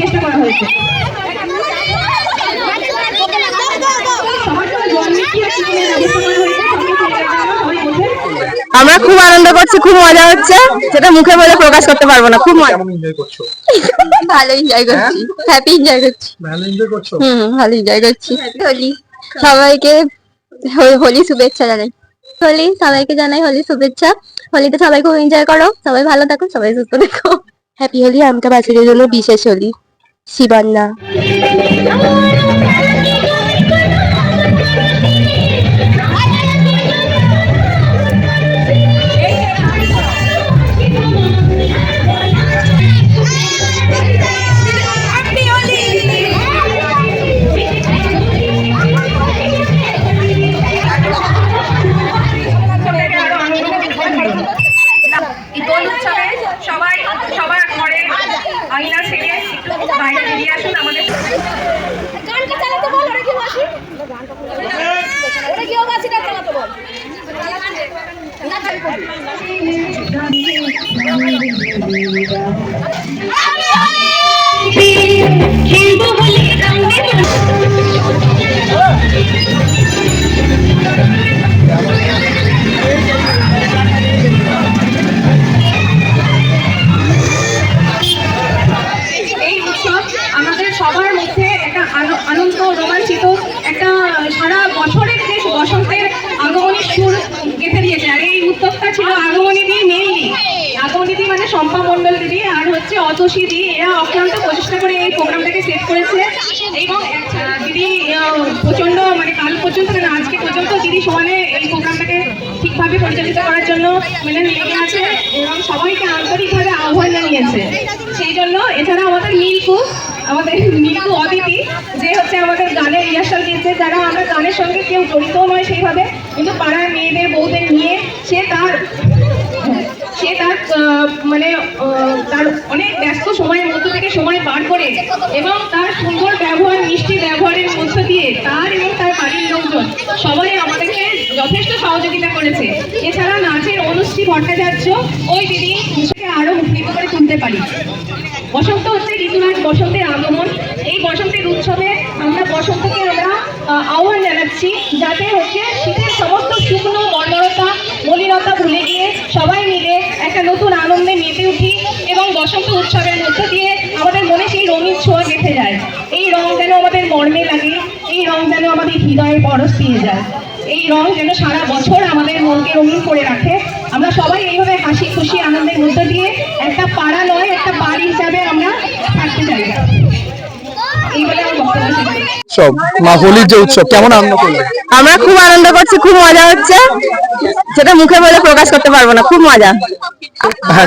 চেষ্টা করা হয়েছে। আমরা খুব আনন্দ করছি খুব মজা হচ্ছে। সেটা মুখে বলে প্রকাশ করতে পারব না খুব মজা। এনজয় ভালো এনজয় করছি। হ্যাপি এনজয় করছি। ভালো এনজয় করছ? হুম ভালো এনজয় করছি। হোলি সবাইকে হোলি শুভেচ্ছা জানাই। হোলি সবাইকে জানাই হোলি শুভেচ্ছা। হোলিতে সবাই খুব এনজয় করো। সবাই ভালো থাকো সবাই সুস্থ থাকো। হ্যাপি হোলি আমটা বাচ্চাদের জন্য বিশেষ হোলি। শিবান্না বাইরে বেরিয়ে আসুন আমাদের গানটা চালাতে বল, ওরা কি মাসি? ওরা কি মাসিটা চালাতে বল? এই শম্পা মণ্ডল দিদি আর হচ্ছে অতসী দি এরা অক্লান্ত প্রচেষ্টা করে এই প্রোগ্রামটাকে সেট করেছে। এবং দিদি আহ, প্রচণ্ড মানে কাল পর্যন্ত মানে আজকে পর্যন্ত দিদি সমানে এই প্রোগ্রামটাকে ঠিকভাবে পরিচালিত করার জন্য মানে লেগে আছে এবং সবাইকে আন্তরিকভাবে আহ্বান জানিয়েছে। সেই জন্য এছাড়া আমাদের মিল্কু আমাদের মিল্কু অদিতি যে হচ্ছে আমাদের গানের রিহার্সাল দিয়েছে যারা আমরা গানের সঙ্গে কেউ জড়িত নয় সেইভাবে কিন্তু পাড়ার মেয়েদের বউদের নিয়ে সে তার সে তার আহ, মানে আহ, তার অনেক ব্যস্ত সময়ের মধ্য থেকে সময় বার করে এবং তার সুন্দর ব্যবহার, মিষ্টি ব্যবহারের মধ্য দিয়ে তার এবং তার বাড়ির লোকজন সবাই আমাদেরকে যথেষ্ট সহযোগিতা করেছে। এছাড়া নাচের অনুশ্রী ভট্টাচার্য ওই দিদি আরও মুখরিত করে তুলতে পারি। বসন্ত হচ্ছে ঋতুরাজ বসন্তের আগমন। এই বসন্তের উৎসবে আমরা বসন্তকে আমরা আহ্বান জানাচ্ছি যাতে হচ্ছে শীতের সমস্ত শুকনো মর্মরতা মলিনতা ভুলে গিয়ে সবাই মিলে একটা নতুন আনন্দে মেতে উঠি। বসন্ত উৎসবের মধ্য দিয়ে আমাদের মনে সেই রঙিন ছোঁয়া গেঁথে যায়। এই রং যেন আমাদের মর্মে লাগে, এই রং যেন আমাদের হৃদয়ে পরশ দিয়ে যায়। এই রং যেন সারা বছর আমাদের মনকে রঙিন করে রাখে। আমরা সবাই এইভাবে হাসি খুশি আনন্দের মধ্য দিয়ে একটা পাড়া নয়, একটা বাড়ি হিসাবে আমরা থাকতে করছি। সব মা হোলির যে উৎসব কেমন আনন্দ করলে? আমরা খুব আনন্দ করছি খুব মজা হচ্ছে। সেটা মুখে বলে প্রকাশ করতে পারব না খুব মজা। হ্যাঁ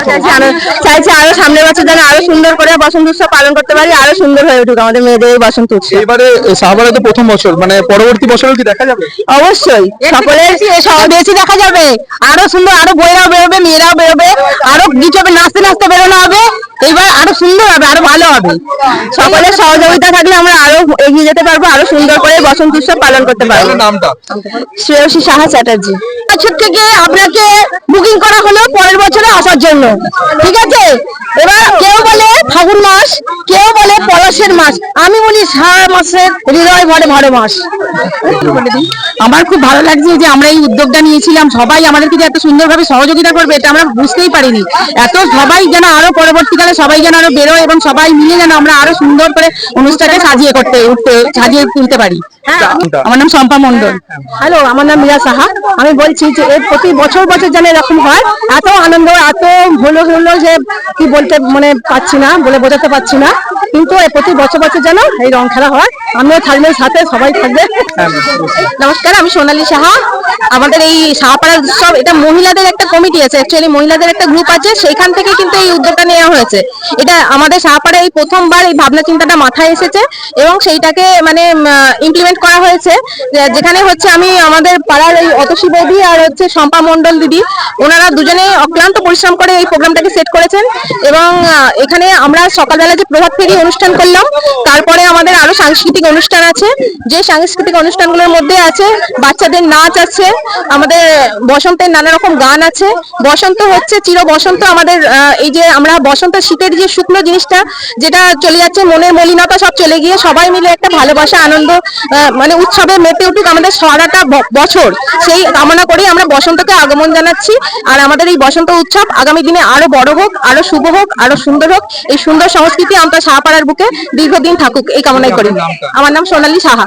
চাইছি আরো- সামনের বছর যেন আরও সুন্দর করে বসন্ত উৎসব পালন করতে পারি আরও সুন্দর হয়ে উঠুক আমাদের মেয়েদের বসন্ত উৎসব। এবারে তো প্রথম বছর মানে পরবর্তী বছরও কি দেখা যাবে? অবশ্যই সকলের বেশি দেখা যাবে। আরও সুন্দর আরও বইরাও বেরোবে মেয়েরাও বেরোবে আরও হবে নাচতে নাচতে বেরোনো হবে। এইবার আরও সুন্দর হবে আরও ভালো হবে। সকলের সহযোগিতা থাকলে আমরা আরও এগিয়ে যেতে পারব আরও সুন্দর করে বসন্ত উৎসব পালন করতে পারব। নামটা? শ্রেয়সী সাহা চ্যাটার্জি। বছর থেকে আপনাকে বুকিং করা হলো পরের বছরে আসার জন্য। ঠিক আছে? এবার কেউ বলে ফাগুন মাস পলাশের মাস আমি বলি সারা মাসের হৃদয় ভরে ভরে মাস আমার খুব ভালো লাগছে যে আমরা এই উদ্যোগটা নিয়েছিলাম। সবাই আমাদেরকে যে এত সুন্দরভাবে সহযোগিতা করবে এটা আমরা বুঝতেই পারিনি। এত সবাই যেন আরও পরবর্তীকালে সবাই যেন আরও বেরোয় এবং সবাই মিলে যেন আমরা আরও সুন্দর করে অনুষ্ঠানটা সাজিয়ে করতে উঠতে সাজিয়ে তুলতে পারি। আমার নাম শম্পা মন্ডল হ্যালো আমার নাম মীরা সাহা। আমি বলছি যে এর প্রতি বছর বছর যেন এরকম হয় এত আনন্দ এত হলো হলো যে কি বলতে মানে পাচ্ছি না বলে বোঝাতে পারছি না। কিন্তু প্রতি বছর বছর যেন এই রং খেলা হয়। আমিও থাকলে সাথে সবাই থাকবে। নমস্কার, আমি সোনালী সাহা। আমাদের এই সাহাপাড়া উৎসব এটা মহিলাদের একটা কমিটি আছে। অ্যাকচুয়ালি মহিলাদের একটা গ্রুপ আছে। সেইখান থেকে কিন্তু এই উদ্যোগটা নেওয়া হয়েছে। এটা আমাদের সাহাপাড়া এই প্রথমবার এই ভাবনা চিন্তাটা মাথায় এসেছে এবং সেইটাকে মানে ইমপ্লিমেন্ট করা হয়েছে। যেখানে হচ্ছে আমি আমাদের পাড়ার এই অতসী বৌদি আর হচ্ছে শম্পা মণ্ডল দিদি, ওনারা দুজনে অক্লান্ত পরিশ্রম করে এই প্রোগ্রামটাকে সেট করেছেন। এবং এখানে আমরা সকালবেলা যে প্রভাত ফেরি অনুষ্ঠান করলাম। তারপরে আমাদের আরও সাংস্কৃতিক অনুষ্ঠান আছে। যে সাংস্কৃতিক অনুষ্ঠানগুলোর মধ্যে আছে, বাচ্চাদের নাচ আছে, আমাদের বসন্তের নানা রকম গান আছে। বসন্ত হচ্ছে, চির বসন্ত আমাদের এই যে আমরা বসন্ত শীতের যে শুকনো জিনিসটা, যেটা চলে যাচ্ছে, মনের মলিনতা সব চলে গিয়ে সবাই মিলে একটা ভালোবাসা, আনন্দ মানে উৎসবে মেতে উঠুক আমাদের সারাটা বছর। সেই কামনা করেই আমরা বসন্তকে আগমন জানাচ্ছি। আর আমাদের এই বসন্ত উৎসব আগামী দিনে আরও বড় হোক, আরও শুভ হোক, আরও সুন্দর হোক। এই সুন্দর সংস্কৃতি আমরা সাহাপাড়ার বুকে দীর্ঘদিন থাকুক এই কামনাই করি। আমার নাম সোনালী সাহা।